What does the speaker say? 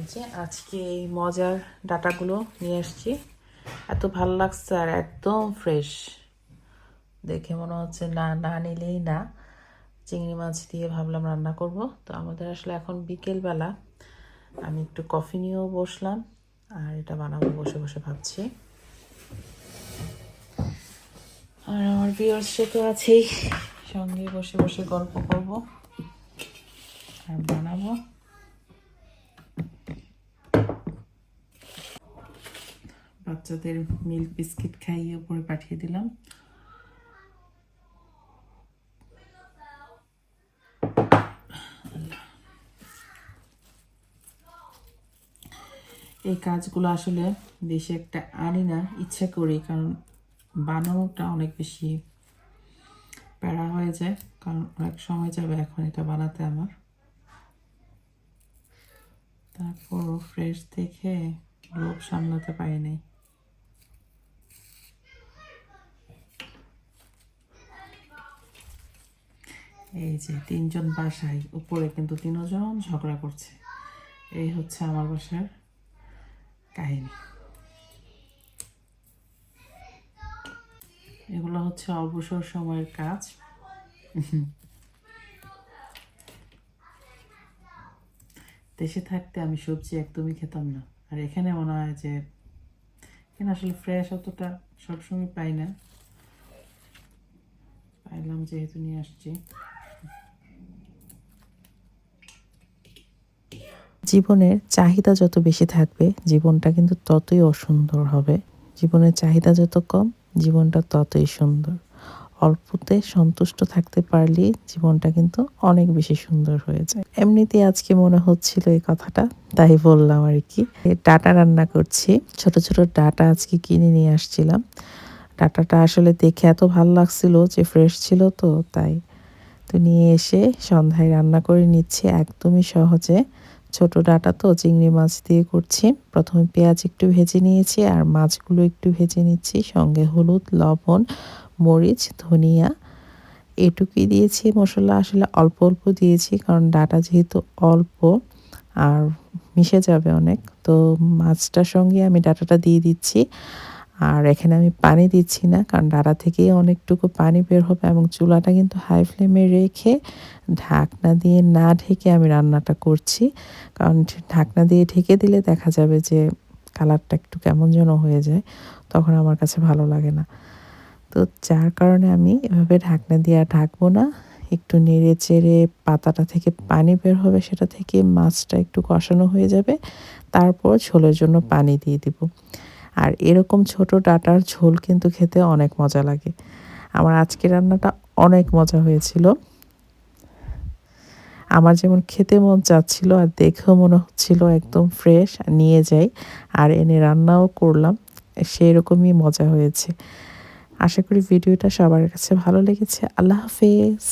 এই আজকে এই মজার ডাটাগুলো নিয়ে আসছি এত ভালো লাগছে আর একদম ফ্রেশ দেখে মনে হচ্ছে না না নিলেই না। চিংড়ি মাছ দিয়ে ভাবলাম রান্না করব। তো আমাদের আসলে এখন বিকেলবেলা। আমি একটু কফি নিয়েও বসলাম আর এটা বানাবো বসে বসে ভাবছি। আর আমার ভিউয়ার্সে তো আছেই। সঙ্গে বসে বসে গল্প করব। আর বানাবো। বাচ্চাদের মিল্ক বিস্কিট খাইয়ে উপরে পাঠিয়ে দিলাম। এই কাজগুলো আসলে বেশি একটা আনি না, ইচ্ছে করি, কারণ বানানোটা অনেক বেশি প্যারা হয়ে যায়, কারণ অনেক সময় যাবে এখন এটা বানাতে আমার। তারপর ফ্রেশ দেখে লোভ সামলাতে পারি নাই। এই যে তিনজন বাসায়, উপরে কিন্তু তিনজন ঝগড়া করছে। এই হচ্ছে আমার বাসার কাহিনী। এগুলো হচ্ছে অবসর সময়ের কাজ। দেশে থাকতে আমি সবজি একদমই খেতাম না। আর এখানে মনে হয় যে, এখানে আসলে ফ্রেশ অতটা সবসময় পাই না। পাইলাম যেহেতু নিয়ে আসছি। জীবনের চাহিদা যত বেশি থাকবে, জীবনটা কিন্তু ততই অসুন্দর হবে। জীবনের চাহিদা যত কম, জীবনটা ততই সুন্দর। অল্পতে সন্তুষ্ট থাকতে পারলে জীবনটা কিন্তু অনেক বেশি সুন্দর হয়ে যায়। এমনিতে আজকে মনে হচ্ছিল এই কথাটা, তাই বললাম আর কি। ডাটা রান্না করছি। ছোট ছোট ডাটা আজকে কিনে নিয়ে আসছিলাম। ডাটাটা আসলে দেখে এত ভালো লাগছিল যে ফ্রেশ ছিল তো, তাই তো নিয়ে এসে সন্ধ্যায় রান্না করে নিচ্ছি একদমই সহজে। ছোট ডাটা তো চিংড়ি মাছ দিয়ে করছি। প্রথমে পেঁয়াজ একটু ভেজে নিয়েছি আর মাছগুলো একটু ভেজে নিচ্ছি। সঙ্গে হলুদ, লবণ, মরিচ, ধনিয়া এটুকুই দিয়েছি। মশলা আসলে অল্প অল্প দিয়েছি কারণ ডাটা যেহেতু অল্প আর মিশে যাবে অনেক, তো মাছটার সঙ্গে আমি ডাটাটা দিয়ে দিচ্ছি। আর এখানে আমি পানি দিচ্ছি না, কারণ ডাটা থেকেই অনেকটুকু পানি বের হবে এবং চুলাটা কিন্তু হাই ফ্লেমে রেখে ঢাকনা দিয়ে না ঢেকে আমি রান্নাটা করছি। কারণ ঢাকনা দিয়ে ঢেকে দিলে দেখা যাবে যে কালারটা একটু কেমন যেন হয়ে যায়, তখন আমার কাছে ভালো লাগে না। তো যার কারণে আমি এভাবে ঢাকনা দিয়ে আর ঢাকবো না, একটু নেড়ে চেড়ে পাতাটা থেকে পানি বের হবে সেটা থেকে মাছটা একটু কষানো হয়ে যাবে, তারপর ঝোলের জন্য পানি দিয়ে দিব। আর এরকম ছোট ডাটার ঝোল কিন্তু খেতে অনেক মজা লাগে। আমার আজকে রান্নাটা অনেক মজা হয়েছিল। আমার যেমন খেতে মন চাচ্ছিল আর দেখেও মনে হচ্ছিল একদম ফ্রেশ নিয়ে যাই আর এনে রান্নাও করলাম সেই রকমই মজা হয়েছে। আশা করি ভিডিওটা সবার কাছে ভালো লেগেছে। আল্লাহ হাফেজ।